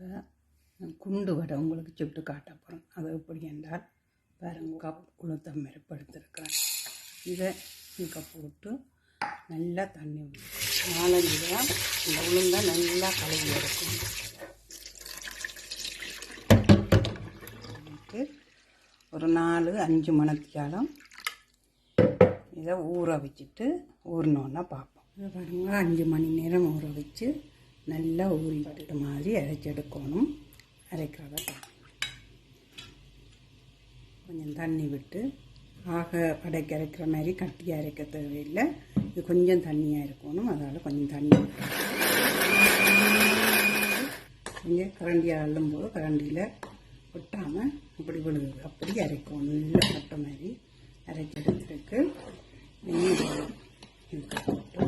இப்போ குண்டு வடை உங்களுக்கு சுட்டு காட்ட போகிறோம் அது எப்படி என்றால் பாருங்க கப் உளுத்தம் மெருப்படுத்திருக்கிறேன் இதை இங்கே போட்டு நல்லா தண்ணி நாலஞ்சு தான் இந்த உளுந்தை நல்லா கழுவி எடுக்கணும். ஒரு நாலு அஞ்சு மணத்தியாலும் இதை ஊற வச்சுட்டு ஊறினோன்னா பார்ப்போம். இதை பாருங்க அஞ்சு மணி நேரம் ஊற வச்சு நல்லா ஊறிட்டு மாதிரி அரைச்செடுக்கணும் அரைக்கிறத கொஞ்சம் தண்ணி விட்டு ஆக அடைக்க அரைக்கிற மாதிரி கட்டியாக அரைக்க தேவையில்லை. இது கொஞ்சம் தண்ணியாக இருக்கணும். அதால் கொஞ்சம் தண்ணி விட்டு கொஞ்சம் கரண்டியாக அள்ளும்போது கரண்டியில் ஒட்டாமல் இப்படி விழுது. அப்படி அரைக்கணும். நல்லா பட்ட மாதிரி அரைச்செடுத்துருக்கு நெய் இதுக்கு போட்டு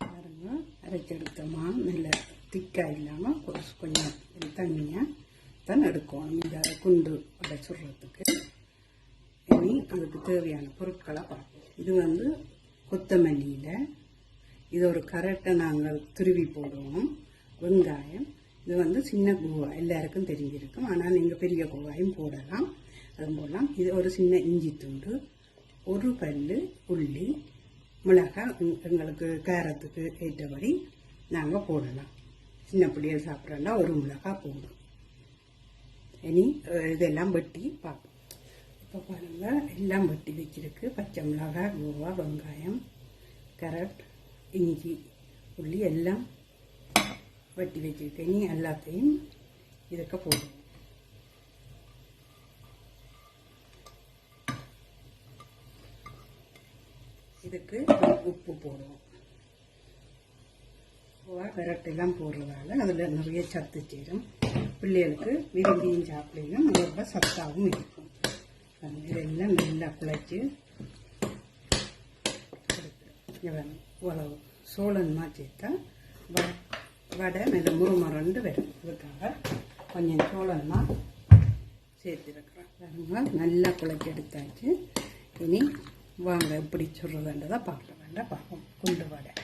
பாருங்க இல்லை நல்ல திக்காக இல்லாமல் கொஞ்சம் தண்ணியாக தான் எடுக்கணும். இந்த குண்டு வடை சுடுறதுக்கு. இனி அதுக்கு தேவையான பொருட்களை பார்ப்போம். இது வந்து கொத்தமல்லியில் இது ஒரு கரெக்டை நாங்கள் துருவி போடுவோம். வெங்காயம் இது வந்து சின்ன கூவா எல்லாருக்கும் தெரிஞ்சிருக்கும். ஆனால் நீங்கள் பெரிய கூவாயும் போடலாம். அதுவும் போடலாம். இது ஒரு சின்ன இஞ்சி துண்டு ஒரு பல் உள்ளி மிளகாய் எங்களுக்கு காரத்துக்கு ஏற்றபடி நாங்கள் போடலாம். சின்ன பிள்ளைகள் சாப்பிட்றோன்னா ஒரு மிளகாய் போடும் இனி இதெல்லாம் வெட்டி பார்ப்போம். இப்போ பாருங்கள் எல்லாம் வெட்டி வச்சிருக்கு. பச்சை மிளகாய் கூவா வெங்காயம் கேரட் இஞ்சி உள்ளி எல்லாம் வெட்டி வச்சிருக்கு. இனி எல்லாத்தையும் இதுக்கு போடுவோம் இதுக்கு உப்பு போடுவோம். விரட்டெல்லாம் போடுறதால அதில் நிறைய சத்து சேரும். பிள்ளைகளுக்கு விரும்பியும் சாப்பிடலாம் ரொம்ப சத்தாகவும் இருக்கும். அது இதெல்லாம் நல்லா குழைச்சி இவ்வளவு சோழன்மா சோளன்மா சேர்த்தா வ- வடை நல்ல முறுமுறண்டு வரும். அதுக்காக கொஞ்சம் சோழன்மா சேர்த்துருக்குறேன் பாருங்க நல்லா குழைச்சி எடுத்தாச்சு. இனி வாங்க எப்படி சொல்கிறதுன்றதை பார்க்க வேண்டாம். பார்ப்போம். குண்டு வடை.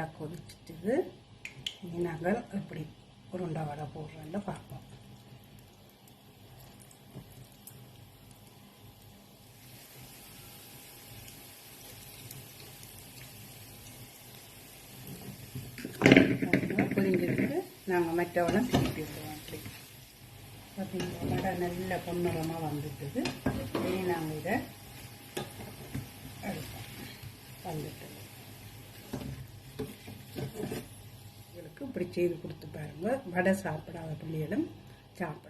நல்லா கொதிச்சிட்டு இனி நாங்கள் எப்படி உருண்டை வடை போடுறோன்னு பார்ப்போம். புரிஞ்சிருக்கு நாங்கள் மற்றவெல்லாம் திருப்பி விடுவோம் அப்படி பார்த்தீங்களா வடை நல்ல பொன்னிறமாக வந்துட்டுது. இனி நாங்கள் இதை எடுப்போம் வந்துட்டு உங்களுக்கு இப்படி செய்து கொடுத்து பாருங்க. வடை சாப்பிடாத பிள்ளைகளும் சாப்பிடும்